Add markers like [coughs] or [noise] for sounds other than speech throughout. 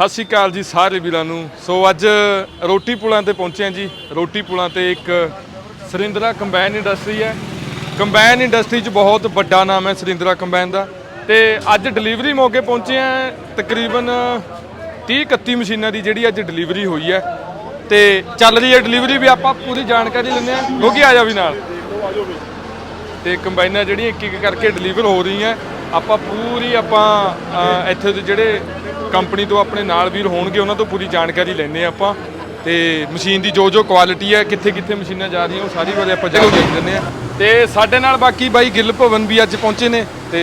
ਸਤਿ ਸ਼੍ਰੀ ਅਕਾਲ ਜੀ ਸਾਰੇ ਵੀਰਾਂ ਨੂੰ। ਸੋ ਅੱਜ ਰੋਟੀ ਪੁਲਾਂ ਤੇ ਪਹੁੰਚੇ ਹਾਂ ਜੀ। ਰੋਟੀ ਪੁਲਾਂ ਤੇ ਇੱਕ ਸਰਿੰਦਰਾ ਕੰਬਾਈਨ ਇੰਡਸਟਰੀ ਹੈ। ਕੰਬਾਈਨ ਇੰਡਸਟਰੀ 'ਚ ਬਹੁਤ ਵੱਡਾ ਨਾਮ ਹੈ ਸਰਿੰਦਰਾ ਕੰਬਾਈਨ ਦਾ। ਤੇ ਅੱਜ ਡਿਲੀਵਰੀ ਮੌਕੇ ਪਹੁੰਚੇ ਹਾਂ ਤਕਰੀਬਨ 30 31 ਮਸ਼ੀਨਾਂ ਦੀ ਜਿਹੜੀ ਅੱਜ ਡਿਲੀਵਰੀ ਹੋਈ ਹੈ। ਤੇ ਚੱਲ ਰਹੀ ਹੈ ਡਿਲੀਵਰੀ ਵੀ ਆਪਾਂ ਪੂਰੀ ਜਾਣਕਾਰੀ ਲੈਂਦੇ ਹਾਂ। ਕਿਉਂਕਿ ਆ ਜਾ ਵੀ ਨਾਲ। ਤੇ ਕੰਬਾਈਨਾਂ ਜਿਹੜੀਆਂ ਇੱਕ ਇੱਕ ਕਰਕੇ ਡਿਲੀਵਰ ਹੋ ਰਹੀਆਂ। ਆਪਾਂ ਪੂਰੀ ਆਪਾਂ ਅ, ਇੱਥੇ ਦੇ ਜਿਹੜੇ ਕੰਪਨੀ ਤੋਂ ਆਪਣੇ ਨਾਲ ਵੀਰ ਹੋਣਗੇ, ਉਹਨਾਂ ਤੋਂ ਪੂਰੀ ਜਾਣਕਾਰੀ ਲੈਣੇ ਆਪਾਂ। ਤੇ ਮਸ਼ੀਨ ਦੀ ਜੋ ਜੋ ਕੁਆਲਿਟੀ ਹੈ, ਕਿੱਥੇ ਕਿੱਥੇ ਮਸ਼ੀਨਾਂ ਜਾ ਰਹੀਆਂ, ਉਹ ਸਾਰੀ ਬਾਰੇ ਆਪਾਂ ਜਾਣਕਾਰੀ ਦਿੰਦੇ ਆ ਤੇ ਸਾਡੇ ਨਾਲ ਬਾਕੀ ਬਾਈ ਗਿੱਲ ਭਵਨ ਵੀ ਅੱਜ ਪਹੁੰਚੇ ਨੇ, ਤੇ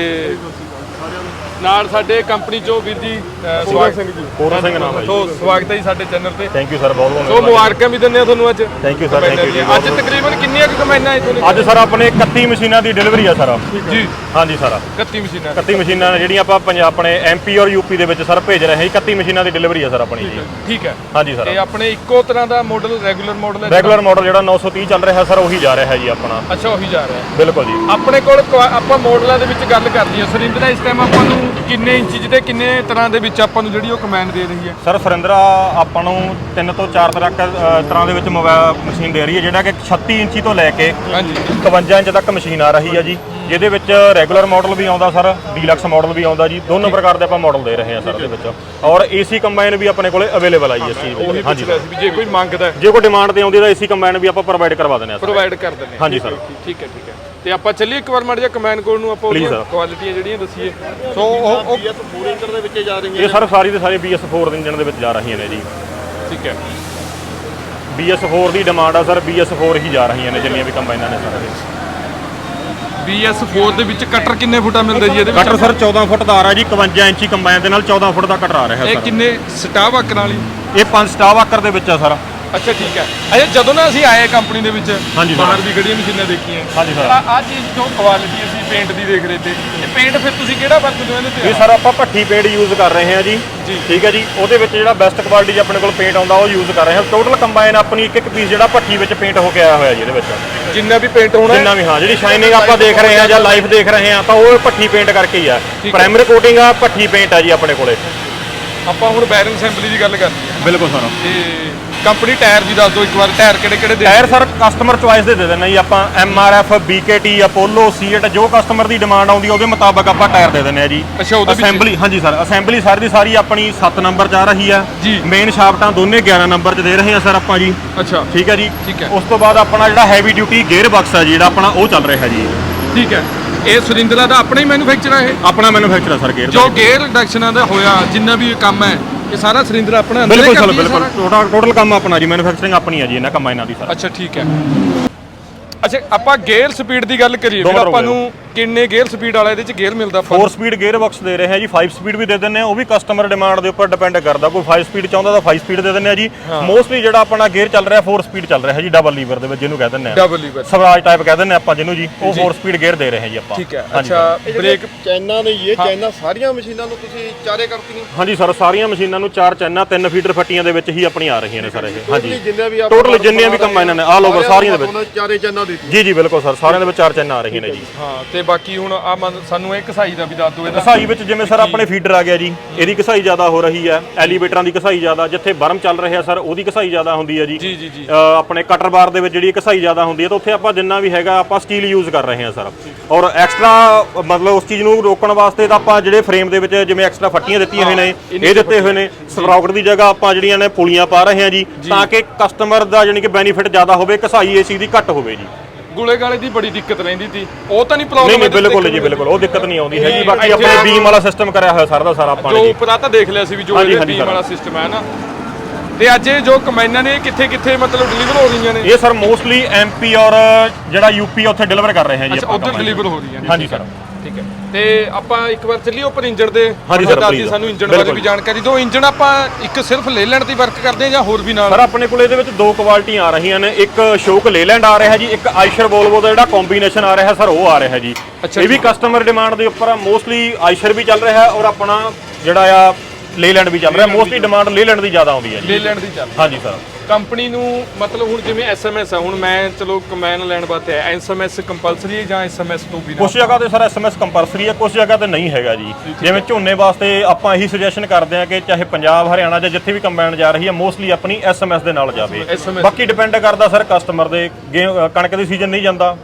ਨਾਲ ਸਾਡੇ ਕੰਪਨੀ ਚੋਂ ਵੀਰ ਜੀ ਸਵਾਗਤ ਸਿੰਘ ਜੀ। ਪੂਰਨ ਸਿੰਘ ਨਾਮ ਹੈ ਜੀ। ਸੋ ਸਵਾਗਤ ਹੈ ਜੀ ਸਾਡੇ ਚੈਨਲ ਤੇ। ਥੈਂਕ ਯੂ ਸਰ ਬਹੁਤ ਬਹੁਤ ਸੋ ਮੁਬਾਰਕਾਂ ਵੀ ਦਿੰਦੇ ਆ ਤੁਹਾਨੂੰ ਅੱਜ। Thank you sir thank you ਅੱਜ ਤਕਰੀਬਨ ਕਿੰਨੀਆਂ ਕੁ ਕੰਬਾਈਨਾਂ ਇੱਥੋਂ ਨੇ ਅੱਜ ਸਰ ਆਪਣੇ 31 ਮਸ਼ੀਨਾਂ ਦੀ ਡਿਲੀਵਰੀ ਆ ਸਰ ਜੀ। ਹਾਂਜੀ ਸਰ 31 ਮਸ਼ੀਨਾਂ। 31 ਮਸ਼ੀਨਾਂ ਨੇ ਜਿਹੜੀਆਂ ਆਪਾਂ ਪੰਜਾਬ ਆਪਣੇ ਐਮਪੀ ਔਰ ਯੂਪੀ ਦੇ ਵਿੱਚ ਸਰ ਭੇਜ ਰਹੇ ਹਾਂ। 31 ਮਸ਼ੀਨਾਂ ਦੀ ਡਿਲੀਵਰੀ ਆ ਸਰ ਆਪਣੀ ਜੀ। ਠੀਕ ਹੈ। ਹਾਂਜੀ ਸਰ ਇਹ ਆਪਣੇ ਇੱਕੋ ਤਰ੍ਹਾਂ ਦਾ ਮਾਡਲ ਰੈਗੂਲਰ ਮਾਡਲ ਹੈ ਰੈਗੂਲਰ ਮਾਡਲ ਜਿਹੜਾ 930 ਚੱਲ ਰਿਹਾ ਸਰ ਉਹੀ ਜਾ ਰਿਹਾ ਜੀ ਆਪਣਾ। ਅੱਛਾ ਉਹੀ ਜਾ ਰਿਹਾ। ਬਿਲਕੁਲ ਜੀ। ਆਪਣੇ ਕੋਲ ਆਪਾਂ ਮਾਡਲਾਂ ਦੇ ਵਿੱਚ ਗੱਲ ਕਰਦੀ ਹਾਂ ਸਰਿੰਦਰਾ ਇਸ ਟਾਈਮ ਆਪਾਂ ਨੂੰ ਕਿੰਨੇ ਇੰਚ ਦੇ ਕਿੰਨੇ ਤਰ੍ਹਾਂ ਦੇ ਵਿੱਚ ਆਪਾਂ ਨੂੰ ਜਿਹੜੀ ਉਹ ਕਮੈਂਡ ਦੇ ਰਹੀ ਹੈ? ਸਰ ਸੁਰਿੰਦਰਾ ਆਪਾਂ ਨੂੰ 3 ਤੋਂ 4 ਤਰ੍ਹਾਂ ਤਰ੍ਹਾਂ ਦੇ ਵਿੱਚ ਮੋਬਾਈਲ ਮਸ਼ੀਨ ਦੇ ਰਹੀ ਹੈ ਜਿਹੜਾ ਕਿ 36 ਇੰਚੀ ਤੋਂ ਲੈ ਕੇ ਹਾਂਜੀ। 52 ਇੰਚ ਤੱਕ ਮਸ਼ੀਨ ਆ ਰਹੀ ਹੈ ਜੀ ਜਿਹਦੇ ਵਿੱਚ ਰੈਗੂਲਰ ਮਾਡਲ ਵੀ ਆਉਂਦਾ ਸਰ ਡੀਲਕਸ ਮਾਡਲ ਵੀ ਆਉਂਦਾ ਜੀ ਦੋਨੋਂ ਪ੍ਰਕਾਰ ਦੇ ਆਪਾਂ ਮਾਡਲ ਦੇ ਰਹੇ ਹਾਂ ਸਰ ਉਹਦੇ ਵਿੱਚ। ਔਰ ਏਸੀ ਕੰਬਾਈਨ ਵੀ ਆਪਣੇ ਕੋਲੇ ਅਵੇਲੇਬਲ ਆਈ ਇਸ ਚੀਜ਼ ਵਿੱਚ ਹਾਂਜੀ ਜੇ ਕੋਈ ਮੰਗਦਾ ਜੇ ਕੋਈ ਡਿਮਾਂਡ ਤੇ ਆਉਂਦੀ ਤਾਂ ਏਸੀ ਕੰਬਾਈਨ ਵੀ ਆਪਾਂ ਪ੍ਰੋਵਾਈਡ ਕਰਵਾ ਦਿੰਦੇ ਹਾਂ ਪ੍ਰੋਵਾਈਡ ਕਰ ਦਿੰਦੇ ਹਾਂ। ਹਾਂਜੀ ਸਰ। ਠੀਕ ਹੈ ਠੀਕ ਹੈ। ਤੇ ਆਪਾਂ ਚੱਲੀਏ ਇੱਕ ਵਾਰ ਮਾੜਾ ਜਿਹਾ ਕਮੈਂਡ ਕੋਡ ਨੂੰ ਆਪਾਂ Please ਉਹਦੀਆਂ sir. ਕੁਆਲਿਟੀਆਂ ਜਿਹੜੀਆਂ ਦਸੀਏ। ਸੋ ਉਹ ਉਹ ਇਹ ਸਰ ਸਾਰੀ ਦੇ ਸਾਰੇ BS4 ਦੇ ਇੰਜਨ ਦੇ ਵਿੱਚ ਜਾ ਰਹੀਆਂ ਨੇ ਜੀ। ਠੀਕ ਹੈ। BS4 ਦੀ ਡਿਮਾਂਡ ਆ ਸਰ BS4 ਹੀ ਜਾ ਰਹੀਆਂ ਨੇ ਜਿੰਨੀਆਂ ਵੀ ਕੰਬਾਈਨਾਂ ਨੇ ਸਰ BS4 ਦੇ ਵਿੱਚ ਕਟਰ ਕਿੰਨੇ ਫੁੱਟਾ ਮਿਲਦਾ ਜੀ ਇਹਦੇ ਵਿੱਚ? ਕਟਰ ਸਰ 14 ਫੁੱਟ ਦਾ ਆ ਰਿਹਾ ਜੀ 51 ਇੰਚੀ ਕੰਬਾਈਨ ਦੇ ਨਾਲ 14 ਫੁੱਟ ਦਾ ਕਟਰ ਆ ਰਿਹਾ ਇਹ ਸਰ। ਕਿੰਨੇ ਸਟਾਫ ਆਕਰ ਵਾਲੀ? ਇਹ 5 ਸਟਾਫ ਆਕਰ ਦੇ ਵਿੱਚ ਆ ਸਰ। ਅੱਛਾ ਠੀਕ ਹੈ। ਅਜੇ ਜਦੋਂ ਨਾ ਅਸੀਂ ਆਏ ਕੰਪਨੀ ਦੇ ਵਿੱਚ ਹਾਂਜੀ ਸਰ। ਬਾਹਰ ਵੀ ਖੜੀਆਂ ਮਸ਼ੀਨਾਂ ਦੇਖੀਆਂ। ਹਾਂਜੀ ਸਰ। ਆ ਆ ਚੀਜ਼ ਜੋ ਕੁਆਲਿਟੀ ਅਸੀਂ ਪੇਂਟ ਦੀ ਦੇਖ ਰਹੇ ਤੇ ਇਹ ਪੇਂਟ ਫਿਰ ਤੁਸੀਂ ਕਿਹੜਾ ਵਰਤਦੇ ਹੋ ਇਹਦੇ ਤੇ? ਇਹ ਸਰ ਆਪਾਂ ਭੱਠੀ ਪੇਂਟ ਯੂਜ਼ ਕਰ ਰਹੇ ਹਾਂ ਜੀ। ਜੀ। ਠੀਕ ਹੈ ਜੀ। ਉਹਦੇ ਵਿੱਚ ਜਿਹੜਾ ਬੈਸਟ ਕੁਆਲਿਟੀ ਆਪਣੇ ਕੋਲ ਪੇਂਟ ਆਉਂਦਾ ਉਹ ਯੂਜ਼ ਕਰ ਰਹੇ ਹਾਂ। ਟੋਟਲ ਕੰਬਾਈਨ ਆਪਣੀ ਇੱਕ ਇੱਕ ਪੀਸ ਜਿਹੜਾ ਭੱਠੀ ਵਿੱਚ ਪੇਂਟ ਹੋ ਕੇ ਆਇਆ ਹੋਇਆ ਜੀ ਇਹਦੇ ਵਿੱਚ। ਜਿੰਨਾ ਵੀ ਪੇਂਟ ਹੋਣਾ ਜਿੰਨਾ ਵੀ ਹਾਂ ਜਿਹੜੀ ਸ਼ਾਈਨਿੰਗ ਆਪਾਂ ਦੇਖ ਰਹੇ ਹਾਂ ਜਾਂ ਲਾਈਫ ਦੇਖ ਰਹੇ ਹਾਂ ਤਾਂ ਉਹ ਭੱਠੀ ਪੇਂਟ ਕਰਕੇ ਹੀ ਆ। ਠੀਕ ਹੈ। ਪ੍ਰਾਇਮਰੀ ਕੋਟਿੰਗ ਆ ਭੱਠੀ ਪੇਂਟ ਆ ਜੀ ਆਪਣੇ ਕੋਲੇ। ਆਪਾਂ ਹੁਣ ਬੈਰਨ ਅਸੈਂਬਲੀ ਦੀ ਗੱਲ ਕਰਨੀ ਹੈ। ਬਿਲਕੁਲ ਸਰ। ਤੇ ਕੰਪਨੀ ਟਾਇਰ ਦੀ ਦੱਸ ਦਿਓ ਇੱਕ ਵਾਰ ਟਾਇਰ ਕਿਹੜੇ ਕਿਹੜੇ ਦੇ ਟਾਇਰ ਸਰ ਕਸਟਮਰ ਚੁਆਇਸ ਦੇ ਦੇ ਦਿੰਦੇ ਜੀ ਆਪਾਂ ਐਮਆਰਐਫ ਬੀਕੇਟੀ ਅਪੋਲੋ ਸੀਟ ਜੋ ਕਸਟਮਰ ਦੀ ਡਿਮਾਂਡ ਆਉਂਦੀ ਉਹਦੇ ਮੁਤਾਬਕ ਆਪਾਂ ਟਾਇਰ ਦੇ ਦਿੰਦੇ ਆ ਜੀ। ਅੱਛਾ, ਉਹਦੇ ਵਿੱਚ- ਅਸੈਂਬਲੀ ਹਾਂਜੀ ਸਰ ਅਸੈਂਬਲੀ ਸਾਰੀ ਦੀ ਸਾਰੀ ਆਪਣੀ 7 ਨੰਬਰ 'ਚ ਆ ਰਹੀ ਆ। ਜੀ। ਮੇਨ ਸ਼ਾਫਟਾਂ ਦੋਨੇ 11 ਨੰਬਰ 'ਚ ਦੇ ਰਹੇ ਆ ਸਰ ਆਪਾਂ ਜੀ। ਅੱਛਾ। ਠੀਕ ਹੈ ਜੀ। ਠੀਕ ਹੈ। ਉਸ ਤੋਂ ਬਾਅਦ ਆਪਣਾ ਜਿਹੜਾ ਹੈਵੀ ਡਿਊਟੀ ਗੇਅਰ ਬਾਕਸ ਆ ਜੀ, ਜਿਹੜਾ ਆਪਣਾ ਉਹ ਚੱਲ ਰਿਹਾ ਜੀ। ਠੀਕ ਹੈ। ਇਹ ਸੁਰਿੰਦਰਾ ਦਾ ਆਪਣਾ ਹੀ ਮੈਨੂਫੈਕਚਰ ਹੈ ਇਹ? ਆਪਣਾ ਮੈਨੂਫੈਕਚਰ ਆ ਸਰ ਗੇਅਰ ਜੋ ਗੇਅਰ ਰਿਡਕਸ਼ਨਾਂ ਦਾ ਹੋਇਆ ਜਿੰਨਾ ਵੀ ਕੰਮ ਹੈ ਇਹ ਸਾਰਾ ਸੁਰਿੰਦਰਾ ਆਪਣਾ ਅੰਦਰ ਹੀ ਬਿਲਕੁਲ ਸਰ ਹੈ ਬਿਲਕੁਲ? ਟੋਟਲ ਟੋਟਲ ਕੰਮ ਆਪਣਾ ਜੀ ਮੈਨੂਫੈਕਚਰਿੰਗ ਆਪਣੀ ਆ ਜੀ ਇਹਨਾਂ ਕੰਬਾਈਨਾਂ ਦੀ ਸਰ। ਅੱਛਾ ਠੀਕ ਹੈ। ਅੱਛਾ ਆਪਾਂ ਗੇਅਰ ਸਪੀਡ ਦੀ ਗੱਲ ਕਰੀਏ ਮਿੰਟ ਆਪਾਂ ਨੂੰ ਕਿੰਨੇ ਗੇਅਰ ਸਪੀਡ ਵਾਲਾ ਇਹਦੇ ਚ ਗੇਅਰ ਮਿਲਦਾ ਆਪਾਂ 4 ਸਪੀਡ ਗੇਅਰ ਬਾਕਸ ਦੇ ਰਹੇ ਹਾਂ ਜੀ 5 ਸਪੀਡ ਵੀ ਦੇ ਦਿੰਦੇ ਆ ਉਹ ਵੀ ਕਸਟਮਰ ਡਿਮਾਂਡ ਦੇ ਉੱਪਰ ਡਿਪੈਂਡ ਕਰਦਾ। ਕੋਈ 5 ਸਪੀਡ ਚਾਹੁੰਦਾ ਤਾਂ 5 ਸਪੀਡ ਦੇ ਦਿੰਦੇ ਆ ਜੀ। ਮੋਸਟਲੀ ਜਿਹੜਾ ਆਪਣਾ ਗੇਅਰ ਚੱਲ ਰਿਹਾ 4 ਸਪੀਡ ਚੱਲ ਰਿਹਾ ਜੀ ਡਬਲ ਲੀਵਰ ਦੇ ਵਿੱਚ ਜਿਹਨੂੰ ਕਹਿ ਦਿੰਦੇ ਆ। ਡਬਲ ਲੀਵਰ ਸਵਰਾਜ ਟਾਈਪ ਕਹਿ ਆ ਆਪਾਂ ਜਿਹਨੂੰ ਜੀ ਉਹ 4 ਸਪੀਡ ਗੇਅਰ ਦੇ ਰਹੇ ਹਾਂ ਜੀ ਆਪਾਂ। ਠੀਕ ਹੈ। ਅੱਛਾ। ਬ੍ਰੇਕ ਚੈਨਾ ਨੇ ਇਹ ਚੈਨਾ ਸਾਰੀਆਂ ਮਸ਼ੀਨਾਂ ਨੂੰ ਤੁਸੀਂ ਚਾਰੇ ਕਰਤੀਆਂ ਹਾਂਜੀ ਸਰ ਸਾਰੀਆਂ ਮਸ਼ੀਨਾਂ ਨੂੰ ਚਾਰ ਚੈਨਾਂ ਤਿੰਨ ਫੀਟਰ ਫੱਟੀਆਂ ਦੇ ਵਿੱਚ ਹੀ ਆਪਣੀ ਆ ਰਹੀਆਂ ਨੇ ਸਰ ਇਹ। ਹਾਂਜੀ। Total ਜਿੰਨੀਆਂ ਵੀ ਕੰਬਾਈਨਾਂ ਨੇ, all over ਸਾਰੀਆਂ ਦੇ ਵਿੱਚ। ਚਾਰੇ ਚੈਨਾ ਦਿੱਤੀ। ਜੀ ਜੀ ਬਿਲਕੁਲ ਸਰ ਸਾਰਿਆਂ ਦੇ ਵਿੱਚ ਚਾਰ ਚੈਨਾਂ ਆ ਰਹੀਆਂ ਨੇ ਜੀ। ਹਾਂ ਤੇ ਬਾਕੀ ਹੁਣ ਆ ਸਾਨੂੰ ਇਹ ਕਸਾਈ ਦਾ ਵੀ ਦੱਸ ਦਿਓ ਇਹਦਾ ਘਸਾਈ ਵਿੱਚ ਜਿਵੇਂ ਸਰ ਆਪਣੇ ਫੀਡਰ ਆ ਗਿਆ ਜੀ ਇਹਦੀ ਘਸਾਈ ਜ਼ਿਆਦਾ ਹੋ ਰਹੀ ਹੈ ਐਲੀਵੇਟਰਾਂ ਦੀ ਘਸਾਈ ਜ਼ਿਆਦਾ ਜਿੱਥੇ ਬਰਮ ਚੱਲ ਰਿਹਾ ਸਰ ਉਹਦੀ ਘਸਾਈ ਜ਼ਿਆਦਾ ਹੁੰਦੀ ਹੈ ਜੀ। ਜੀ ਜੀ ਜੀ। ਅ, ਆਪਣੇ ਕਟਰ ਬਾਰ ਦੇ ਵਿੱਚ ਜਿਹੜੀ ਘਸਾਈ ਜ਼ਿਆਦਾ ਹੁੰਦੀ ਹੈ ਤਾਂ ਉੱਥੇ ਆਪਾਂ ਜਿੰਨਾ ਵੀ ਹੈਗਾ ਆਪਾਂ ਸਟੀਲ ਯੂਜ਼ ਕਰ ਰਹੇ ਹਾਂ ਸਰ। ਔਰ ਐਕਸਟਰਾ ਮਤਲਬ ਉਸ ਚੀਜ਼ ਨੂੰ ਰੋਕਣ ਵਾਸਤੇ ਤਾਂ ਆਪਾਂ ਜਿਹੜੇ ਫਰੇਮ ਦੇ ਵਿੱਚ ਜਿਵੇਂ ਐਕਸਟਰਾ ਫੱਟੀਆਂ ਦਿੱਤੀਆਂ ਹੋਏ ਨੇ ਇਹ ਦਿੱਤੇ ਹੋਏ ਨੇ। ਸਪਰਾਊਟ ਦੀ ਜਗ੍ਹਾ ਆਪਾਂ ਜਿਹੜੀਆਂ ਨੇ ਪੁਲੀਆਂ ਪਾ ਰਹੇ ਹਾਂ ਜੀ ਤਾਂ ਕਿ ਕਸਟਮਰ ਦਾ ਜਾਨੀ ਕਿ ਬੈਨੀਫਿਟ ਜ਼ਿਆਦਾ ਹੋਵੇ ਘਸਾਈ ਏਸੀ ਦੀ ਘੱਟ ਹੋਵੇ ਜੀ। ਗੁਲੇ ਗਾਲੇ ਦੀ ਬੜੀ ਦਿੱਕਤ ਰਹਿੰਦੀ ਸੀ। ਉਹ ਤਾਂ ਨਹੀਂ ਨਹੀਂ ਪ੍ਰੋਬਲਮ ਨਹੀਂ ਬਿਲਕੁਲ ਜੀ ਬਿਲਕੁਲ ਉਹ ਦਿੱਕਤ ਨਹੀਂ ਆਉਂਦੀ ਹੈਗੀ ਬਾਕੀ ਆਪਣੇ ਬੀਮ ਵਾਲਾ ਸਿਸਟਮ ਕਰਿਆ ਹੋਇਆ ਸਾਰਾ ਦਾ ਸਾਰਾ ਆਪਾਂ ਜੋ ਨੇ ਜੀ ਉੱਪਰ ਤਾਂ ਦੇਖ ਲਿਆ ਸੀ ਵੀ ਜੋ ਹਾਂਜੀ ਬੀਮ। ਵਾਲਾ ਸਿਸਟਮ ਹੈ ਨਾ। ਤੇ ਅੱਜ ਇਹ ਜੋ ਕਮੈਨਾਂ ਨੇ ਕਿੱਥੇ ਕਿੱਥੇ ਮਤਲਬ ਡਿਲੀਵਰ ਹੋ ਰਹੀਆਂ ਨੇ? ਇਹ ਸਰ ਮੋਸਟਲੀ ਐਮਪੀ ਔਰ ਜਿਹੜਾ ਯੂਪੀ ਉੱਥੇ ਡਿਲੀਵਰ ਕਰ ਰਹੇ ਹਾਂ ਜੀ ਅੱਛਾ ਉਧਰ। ਡਿਲੀਵਰ ਹੋ ਰਹੀਆਂ ਨੇ ਹਾਂਜੀ ਸਰ। ਠੀਕ ਹੈ। ਤੇ ਆਪਾਂ ਇੱਕ ਵਾਰ ਚੱਲੀਏ ਉੱਪਰ ਇੰਜਣ ਦੇ। ਹਾਂਜੀ please। ਸਾਨੂੰ ਇੰਜਣ ਬਾਰੇ ਬਿਲਕੁਲ। ਵੀ ਜਾਣਕਾਰੀ ਦਿਓ। ਇੰਜਣ ਆਪਾਂ ਇੱਕ ਸਿਰਫ ਲੇਲੈਂਡ ਦੀ ਵਰਕ ਕਰਦੇ ਹਾਂ ਜਾਂ ਹੋਰ ਵੀ ਨਾਲ? ਸਰ ਆਪਣੇ ਕੋਲ ਇਹਦੇ ਵਿੱਚ ਦੋ ਕੁਆਲਿਟੀਆਂ ਆ ਰਹੀਆਂ ਨੇ। ਇੱਕ ਸ਼ੋਕ ਲੇਲੈਂਡ ਆ ਰਿਹਾ ਜੀ ਇੱਕ ਆਇਸ਼ਰ ਵੋਲਵੋ ਦਾ ਜਿਹੜਾ ਕੰਬੀਨੇਸ਼ਨ ਆ ਰਿਹਾ ਸਰ ਉਹ ਆ ਰਿਹਾ ਜੀ। ਅੱਛਾ ਇਹ ਵੀ ਕਸਟਮਰ ਡਿਮਾਂਡ ਦੇ ਉੱਪਰ ਮੋਸਟਲੀ ਆਇਸ਼ਰ ਵੀ ਚੱਲ ਰਿਹਾ ਹੈ ਔਰ ਆਪਣਾ ਜਿਹੜਾ ਆ ਲੇਲੈਂਡ ਵੀ ਚੱਲ ਰਿਹਾ। ਮੋਸਟਲੀ ਡਿਮਾਂਡ ਲੇਲੈਂਡ ਦੀ ਜ਼ਿਆਦਾ ਆਉਂਦੀ ਹੈ ਜੀ। ਲੇਲੈਂਡ ਦੀ ਚੱਲ ਹਾਂਜੀ ਸਰ। ਕੰਪਨੀ ਨੂੰ ਮਤਲਬ ਹੁਣ ਜਿਵੇਂ ਐਸਐਮਐਸ ਆ ਹੁਣ ਮੈਂ ਚਲੋ ਕੰਬਾਈਨ ਲੈਣ ਵਾਸਤੇ ਐਸਐਮਐਸ ਕੰਪਲਸਰੀ ਹੈ ਜਾਂ ਐਸਐਮਐਸ ਤੋਂ ਬਿਨਾਂ? ਕੁਝ ਜਗ੍ਹਾ ਤੇ ਸਰ ਐਸਐਮਐਸ ਕੰਪਲਸਰੀ ਹੈ ਕੁਝ ਜਗ੍ਹਾ ਤੇ ਨਹੀਂ ਹੈਗਾ ਜੀ। ਜਿਵੇਂ ਝੋਨੇ ਵਾਸਤੇ ਆਪਾਂ ਇਹੀ ਸੁਜੈਸ਼ਨ ਕਰਦੇ ਹਾਂ ਕਿ ਚਾਹੇ ਪੰਜਾਬ ਹਰਿਆਣਾ ਜਾਂ ਜਿੱਥੇ ਵੀ ਕੰਬਾਈਨ ਜਾ ਰਹੀ ਹੈ ਮੋਸਟਲੀ ਆਪਣੀ ਐਸਐਮਐਸ ਦੇ ਨਾਲ ਜਾਵੇ। SMS ਬਾਕੀ ਡਿਪੈਂਡ ਕਰਦਾ ਸਰ ਕਸਟਮਰ ਦੇ। ਗੇ- ਅ, ਕਣਕ ਦੇ ਸੀਜ਼ਨ ਨਹੀਂ ਜਾਂਦਾ।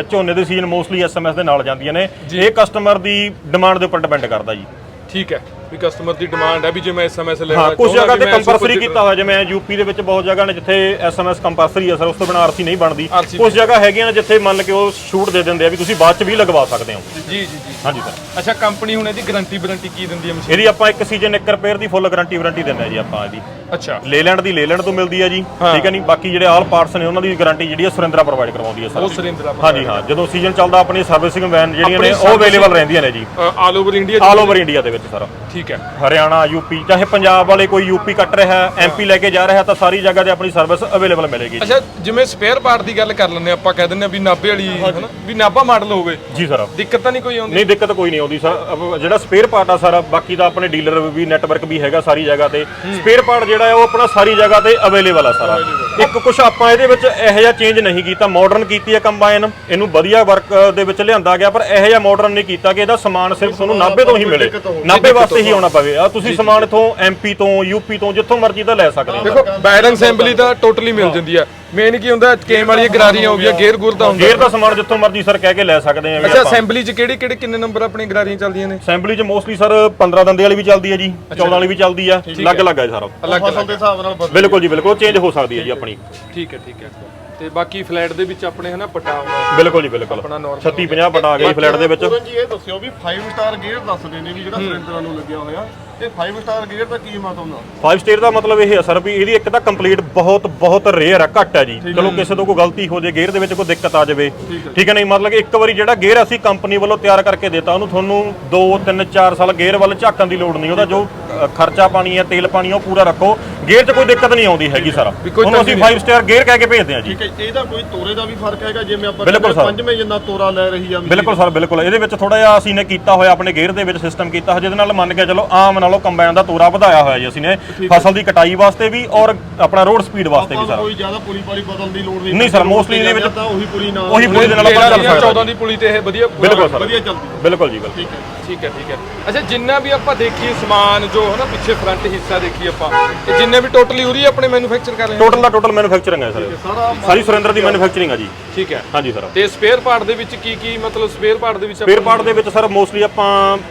ਅ, ਝੋਨੇ ਦੇ ਸੀਜ਼ਨ ਮੋਸਟਲੀ ਐਸਐਮਐਸ ਦੇ ਨਾਲ ਜਾਂਦੀਆਂ ਨੇ। ਇਹ ਕਸਟਮਰ ਦੀ ਡਿਮਾਂਡ ਦੇ ਉੱਪਰ ਡਿਪੈਂਡ ਕਰਦਾ ਜੀ। ਠੀਕ ਹੈ। ਵੀ ਕਸਟਮਰ ਦੀ ਡਿਮਾਂਡ ਹੈ ਵੀ ਜੇ ਮੈਂ ਐਸਐਮਐਸ ਲੈਣਾ ਹਾਂ ਕੁਝ ਜਗ੍ਹਾ ਤੇ ਕੰਪਲਸਰੀ ਕੀਤਾ ਹੋਇਆ ਜਿਵੇਂ ਯੂਪੀ ਦੇ ਵਿੱਚ ਬਹੁਤ ਜਗ੍ਹਾ ਨੇ ਜਿੱਥੇ ਐਸਐਮਐਸ ਕੰਪਲਸਰੀ ਹੈ ਸਰ ਉਸ ਤੋਂ ਬਿਨਾਂ ਆਰਸੀ ਨਹੀਂ ਬਣਦੀ। ਕੁਝ ਜਗ੍ਹਾ ਹੈਗੀਆਂ ਨੇ ਜਿੱਥੇ ਮੰਨ ਕੇ ਉਹ ਛੂਟ ਦੇ ਦਿੰਦੇ ਆ ਵੀ ਤੁਸੀਂ ਬਾਅਦ ਚ ਵੀ ਲਗਵਾ ਸਕਦੇ ਹੋ। ਜੀ ਜੀ ਜੀ। ਹਾਂਜੀ ਸਰ ਅੱਛਾ ਕੰਪਨੀ ਹੁਣ ਇਹਦੀ ਗਾਰੰਟੀ ਵਾਰੰਟੀ ਕੀ ਦਿੰਦੀ ਹੈ ਮਸ਼ੀਨ ਇਹਦੀ ਆਪਾਂ ਇੱਕ ਸੀਜ਼ਨ ਇੱਕ ਰਿਪੇਅਰ ਦੀ ਫੁੱਲ ਗਾਰੰਟੀ ਵਾਰੰਟੀ ਦਿੰਦੇ ਆ ਜੀ ਆਪਾਂ ਇਹਦੀ। ਅੱਛਾ। ਲੇਲੈਂਡ ਦੀ ਲੇਲੈਂਡ ਤੋਂ ਮਿਲਦੀ ਹੈ ਜੀ ਠੀਕ ਹੈ ਨਹੀਂ ਬਾਕੀ ਜਿਹੜੇ ਆਲ ਪਾਰਟਸ ਨੇ ਉਹਨਾਂ ਦੀ ਗਾਰੰਟੀ ਜਿਹੜੀ ਹੈ ਸੁਰਿੰਦਰਾ ਪ੍ਰੋਵਾਈਡ ਕਰਵਾਉਂਦੀ ਹੈ ਉਹ ਸਰ ਸੁਰਿੰਦਰਾ ਹਾਂਜੀ ਹਾਂ ਜਦੋਂ ਸੀਜ਼ਨ ਚੱਲਦਾ ਆਪਣੀ ਸਰਵਿਸਿੰਗ ਵੈਨ ਜਿਹੜੀਆਂ ਨੇ ਉਹ ਅਵੇਲੇਬਲ ਰਹਿੰਦੀਆਂ ਨੇ ਜੀ। All over India all over India ਦੇ ਵਿੱਚ ਸਰ ਠੀਕ ਹੈ। ਹਰਿਆਣਾ ਯੂਪੀ ਚਾਹੇ ਪੰਜਾਬ ਵਾਲੇ ਕੋਈ ਯੂਪੀ ਕੱਟ ਰਿਹਾ ਐਮਪੀ ਲੈ ਕੇ ਜਾ ਰਿਹਾ ਤਾਂ ਸਾਰੀ ਜਗ੍ਹਾ ਤੇ ਆਪਣੀ ਸਰਵਿਸ ਅਵੇਲੇਬਲ ਮਿਲੇਗੀ ਅੱਛਾ ਜਿਵੇਂ ਸਪੇਅਰ ਪਾਰਟ ਦੀ ਗੱਲ ਕਰ ਲੈਂਦੇ ਆਪਾਂ ਕਹਿ ਦਿੰਦੇ ਆ ਵੀ ਨਾਭੇ ਵਾਲੀ ਹਨਾ ਵੀ ਨਾਭਾ ਮਾਡਲ ਹੋਵੇ। ਜੀ ਸਰ ਦਿੱਕਤ ਤਾਂ ਨਹੀਂ ਕੋਈ ਆਉਂਦੀ? ਨਹੀਂ ਦਿੱਕਤ ਕੋਈ ਨਹੀਂ ਆਉਂਦੀ ਸਰ ਜਿਹੜਾ ਸਪੇਅਰ ਪਾਰਟ ਆ ਸਾਰਾ ਬਾਕੀ ਦਾ ਆਪਣੇ ਡੀਲਰ ਵੀ ਨੈਟਵਰਕ ਵੀ ਹੈਗਾ ਸਾਰੀ ਜਗ੍ਹਾ ਤੇ। ਸਪੇਅਰ ਪਾਰਟ ਜਿਹੜਾ ਹੈ ਉਹ ਆਪਣਾ ਸਾਰੀ ਜਗ੍ਹਾ ਤੇ ਅਵੇਲੇਬਲ ਆ ਸਾਰਾ ਇੱਕ ਕੁਝ ਆਪਾਂ ਇਹਦੇ ਵਿੱਚ ਇਹੋ ਜਿਹਾ ਚੇਂਜ ਨਹੀਂ ਕੀਤਾ ਮਾਡਰਨ ਕੀਤੀ ਹੈ ਕੰਬਾਈਨ ਇਹਨੂੰ ਵਧੀਆ ਵਰਕ ਦੇ ਵਿੱਚ ਲਿਆਂਦਾ ਗਿਆ ਪਰ ਇਹੋ ਜਿਹਾ ਮਾਡਰਨ ਨਹੀਂ ਕੀਤਾ ਕਿ ਇਹਦਾ ਸਮਾਨ ਸਿਰਫ ਤੁਹਾਨੂੰ ਨਾਭੇ ਤੋਂ ਹੀ ਮਿਲੇ। ਨਾਭੇ ਵਾਸਤੇ ਹੀ ਆਉਣਾ ਪਵੇ। ਆ ਤੁਸੀਂ ਸਮਾਨ ਇਥੋਂ ਐਮਪੀ ਤੋਂ ਯੂਪੀ ਤੋਂ ਜਿੱਥੋਂ ਮਰਜ਼ੀ ਦਾ ਲੈ ਸਕਦੇ ਹੋ। ਦੇਖੋ ਬੈਰੰਗ ਅਸੈਂਬਲੀ ਤਾਂ ਟੋਟਲੀ ਮਿਲ ਜਾਂਦੀ ਆ। ਮੇਨ ਕੀ ਹੁੰਦਾ ਕੇਮ ਵਾਲੀਆਂ ਗਰਾਰੀਆਂ ਹੋ ਗਈਆਂ ਗੇਅਰ ਗੁਰ ਦਾ ਹੁੰਦਾ। ਗੇਅਰ ਦਾ ਸਮਾਨ ਜਿੱਥੋਂ ਮਰਜ਼ੀ ਸਰ ਕਹਿ ਕੇ ਲੈ ਸਕਦੇ ਆ ਅੱਛਾ ਅਸੈਂਬਲੀ 'ਚ ਕਿਹੜੇ ਕਿਹੜੇ ਕਿੰਨੇ ਨੰਬਰ ਆਪਣੀ ਗਰਾਰੀਆਂ ਚੱਲਦੀਆਂ ਨੇ? ਅਸੈਂਬਲੀ 'ਚ ਮੋਸਟਲੀ ਸਰ 15 ਦੰਦੇ ਵਾਲੀ ਵੀ ਚੱਲਦੀ ਹੈ ਜੀ 14 ਵਾਲੀ ਵੀ ਚੱਲਦੀ ਆ। ਅਲੱਗ-ਅਲੱਗ ਹੈ ਸਾਰਾ ਅਲੱਗ ਫਸਲ ਦੇ ਹਿਸਾਬ ਨਾਲ ਬਦਲ ਬਿਲਕੁਲ ਜੀ ਬਿਲਕੁਲ। ਚੇਂਜ ਹੋ ਸਕਦੀ ਹੈ ਜੀ ਆਪਣੀ। ਠੀਕ ਹੈ ਠੀਕ ਹੈ। ਤੇ ਬਾਕੀ ਫਲੈਟ ਦੇ ਵਿੱਚ ਆਪਣੇ ਹਨਾ ਪਟਾ ਆਉਂਦਾ ਬਿਲਕੂ ਜੀ ਬਿਲਕੁਲ। ਆਪਣਾ normal 36 50 ਬਟਾ ਆ ਗਈ ਫਲੈਟ ਦੇ ਵਿੱਚ। ਪੂਰਨ ਜੀ ਇਹ ਦੱਸਿਓ ਵੀ 5 ਸਟਾਰ ਗੇਅਰ ਦੱਸਦੇ ਨੇ ਵੀ ਜਿਹੜਾ ਸਿਲੰਡਰਾਂ ਨੂੰ ਲੱਗਿਆ ਹੋਇਆ। ਇਹ 5 ਸਟਾਰ ਗੇਅਰ ਦਾ ਕੀ ਮਤ ਹੁੰਦਾ? 5 ਸਟੇਟ ਦਾ ਮਤਲਬ ਇਹ ਹੈ ਸਰ ਵੀ ਇਹਦੀ ਇੱਕ ਤਾਂ ਕੰਪਲੀਟ ਬਹੁਤ ਬਹੁਤ ਰੇਅਰ ਆ ਘੱਟ ਹੈ ਜੀ। ਚਲੋ ਕਿਸੇ ਤੋਂ ਕੋਈ ਗਲਤੀ ਹੋ ਜੇ ਗੇਅਰ ਦੇ ਵਿੱਚ ਕੋਈ ਦਿੱਕਤ ਆ ਜਾਵੇ। ਠੀਕ ਹੈ ਨਹੀਂ ਮਤਲਬ ਕਿ ਇੱਕ ਵਾਰੀ ਜਿਹੜਾ ਗੇਅਰ ਅਸੀਂ ਕੰਪਨੀ ਵੱਲੋਂ ਤਿਆਰ ਕਰਕੇ ਦਿੱਤਾ ਉਹਨੂੰ ਤੁਹਾਨੂੰ 2 3 4 ਸਾਲ ਗੇਅਰ ਵੱਲ ਝਾਕਣ ਦੀ ਲੋੜ ਨਹੀਂ। ਉਹਦਾ ਜੋ ਅ, ਖਰਚਾ ਪਾਣੀ ਹੈ ਤੇਲ ਪਾਣੀ ਹੈ ਉਹ ਪੂਰਾ ਰੱਖੋ। ਗੇਅਰ 'ਚ ਕੋਈ ਦਿੱਕਤ ਨਹੀਂ ਆਉਂਦੀ ਹੈਗੀ ਸਰ। ਕੋਈ ਉਹਨੂੰ ਅਸੀਂ 5 ਸਟਾਰ ਗੇਅਰ ਕਹਿ ਕੇ ਭੇਜਦੇ ਹਾਂ ਜੀ। ਠੀਕ ਹੈ ਇਹਦਾ ਕੋਈ ਤੋਰੇ ਦਾ ਵੀ ਫ਼ਰਕ ਹੈਗਾ ਜਿਵੇਂ ਆਪਾਂ ਬਿਲਕੁਲ ਸਰ। ਪੰਜਵੇਂ ਜਿੰਨਾ ਤੋਰਾ ਲੈ ਰਹੀ ਆ ਬਿਲਕੁਲ ਸਰ ਬਿਲਕੁਲ। ਇਹਦੇ ਵਿੱਚ ਥੋੜਾ ਜਿਹਾ ਅਸੀਂ ਨੇ ਕੀਤਾ ਹੋਇਆ ਆਪਣੇ ਗੇਅਰ ਦੇ ਵਿੱਚ ਸਿਸਟਮ ਕੀਤਾ ਹੋਇਆ ਜਿਹਦੇ ਨਾਲ ਮੰਨ ਕੇ ਚਲੋ ਆਮ ਨਾਲੋਂ ਕੰਬਾਈਨ ਦਾ ਤੋਰਾ ਵਧਾਇਆ ਹੋਇਆ ਜੀ ਅਸੀਂ ਨੇ। ਫਸਲ ਦੀ ਕਟਾਈ ਵਾਸਤੇ ਵੀ ਔਰ ਆਪਣਾ ਰੋਡ ਸਪੀਡ ਵਾਸਤੇ ਵੀ ਆਪਾਂ ਸਰ। ਕੋਈ ਜ਼ਿਆਦਾ ਪੁਲੀ ਪਾਲੀ ਬਦਲਣ ਦੀ ਲੋੜ ਨਹੀਂ ਨਹੀਂ ਸਰ, mostly ਇਹਦੇ ਵਿੱਚ ਤਾਂ ਉਹੀ ਪੁਲੀ ਨਾਲ ਉਹੀ ਪੁਲੀ ਦੇ ਨਾਲ ਆਪਾਂ ਚੱਲ ਸਕਦੇ 14 ਦੀ ਪੁਲੀ ਤੇ ਇਹ ਵਧੀਆ ਬਿਲਕੁਲ ਸਰ। ਵਧੀਆ ਚੱਲਦੀ ਹੈ। ਬਿਲਕੁਲ ਜੀ ਬਿਲਕੁਲ। ਠੀਕ ਹੈ। ਠੀਕ ਹੈ ਠੀਕ ਹੈ। ਅੱਛਾ ਜਿੰਨਾ ਵੀ ਆਪਾਂ ਦੇਖੀਏ ਸਮਾਨ ਜੋ ਹਨਾ ਪਿੱਛੇ ਫਰੰਟ ਹਿੱਸਾ ਦੇਖੀਏ ਆਪਾਂ ਇਹ ਜਿੰਨੇ ਵੀ ਟੋਟਲੀ ਉਰੀ ਆਪਣੇ ਮੈਨੂਫੈਕਚਰ ਕਰ ਰਹੇ ਟੋਟਲ ਦਾ ਟੋਟਲ ਮੈਨੂਫੈਕਚਰਿੰਗ ਹੈ ਸਰ। ਸਾਰਾ ਸਾਰੀ ਸੁਰਿੰਦਰ ਦੀ ਮੈਨੂਫੈਕਚਰਿੰਗ ਹੈ ਜੀ। ਠੀਕ ਹੈ। ਹਾਂਜੀ ਸਰ। ਤੇ ਸਪੇਅਰ ਪਾਰਟ ਦੇ ਵਿੱਚ ਕੀ ਕੀ ਮਤਲਬ ਸਪੇਅਰ ਪਾਰਟ ਦੇ ਵਿੱਚ ਸਪੇਅਰ ਪਾਰਟ ਦੇ ਵਿੱਚ ਸਰ ਮੋਸਟਲੀ ਆਪਾਂ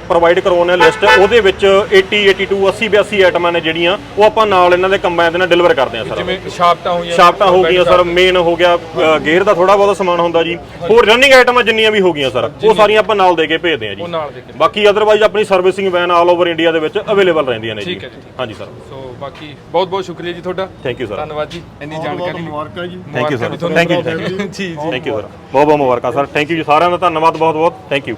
ਪ੍ਰੋਵਾਈਡ ਕਰਵਾਉਂਦੇ ਲਿਸਟ [coughs] ਉਹਦੇ ਵਿੱਚ 80 82 80 82 ਆਈਟਮਾਂ ਨੇ ਜਿਹੜੀਆਂ ਉਹ ਆਪਾਂ ਨਾਲ ਇਹਨਾਂ ਦੇ ਕੰਬਾਈਨ ਦੇ ਨਾਲ ਡਿਲੀਵਰ ਕਰਦੇ ਹਾਂ ਸਰ। ਜਿਵੇਂ ਸ਼ਾਫਟਾਂ ਹੋਈਆਂ ਸ਼ਾਫਟਾਂ ਹੋ ਗਈਆਂ ਸਰ ਮੇਨ ਹੋ ਗਿਆ ਗੇਅਰ ਦਾ ਥੋੜਾ ਬਹੁਤਾ ਸਮਾਨ ਹੁੰਦਾ ਜੀ। ਹੋਰ ਰਨਿੰਗ ਆਈਟਮਾਂ ਜਿੰਨੀਆਂ ਵੀ ਹੋ ਗਈਆਂ ਸਰ ਉਹ ਸਾਰੀਆਂ ਆਪਾਂ ਨਾਲ ਦੇ ਕੇ ਭੇਜਦੇ ਹਾਂ ਜੀ। ਬਾਕੀ ਅਦਰਵਾਈਜ਼ ਆਪਣੀ servicing van all over India ਦੇ ਵਿੱਚ ਅਵੇਲੇਬਲ ਰਹਿੰਦੀਆਂ ਨੇ ਜੀ। ਹਾਂਜੀ ਸਰ। ਸੋ ਬਾਕੀ ਬਹੁਤ ਬਹੁਤ ਸ਼ੁਕਰੀਆ ਜੀ ਤੁਹਾਡਾ। ਥੈਂਕ ਯੂ ਸਰ ਧੰਨਵਾਦ ਜੀ। ਇੰਨੀ ਜਾਣਕਾਰੀ ਲਈ। ਮੁਬਾਰਕਾਂ ਜੀ। Thank you sir thank you ਤੁਹਾਨੂੰ। ਜੀ ਜੀ। ਥੈਂਕ ਯੂ ਸਰ ਬਹੁਤ ਬਹੁਤ ਮੁਬਾਰਕਾਂ ਸਰ ਥੈਂਕ ਯੂ ਜੀ ਸਾਰਿਆਂ ਦਾ। ਧੰਨਵਾਦ ਬਹੁਤ ਬਹੁਤ ਥੈਂਕ ਯੂ